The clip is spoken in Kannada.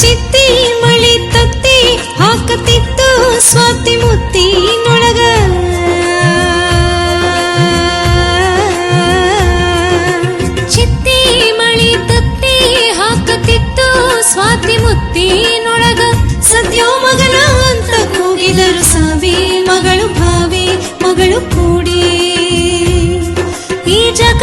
ಚಿತ್ತಿ ಮಳಿ ತತ್ತಿ ಹಾಕತಿತ್ತು ಸ್ವಾತಿ ಮುತ್ತಿ ನೊಳಗ ಚಿತ್ತಿ ಮಳಿ ತತ್ತಿ ಹಾಕತಿತ್ತು ಸ್ವಾತಿ ಮುತ್ತಿ ನೊಳಗ ಸದ್ಯೋ ಮಗನ ಅಂತ ಕೂಗಿದರು ಸಾವಿ ಮಗಳು ಭಾವಿ, ಮಗಳು ಕೂಡಿ. ಈ ಜಗ